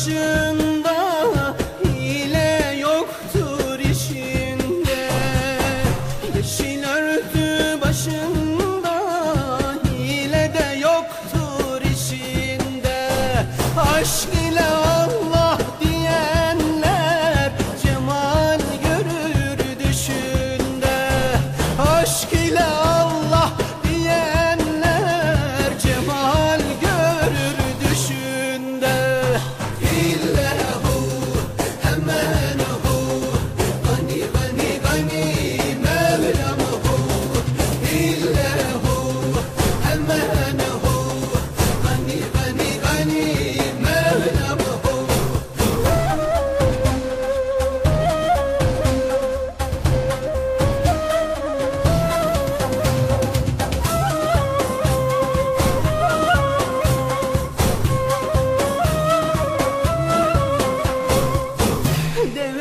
Yeşil örtü Devrim.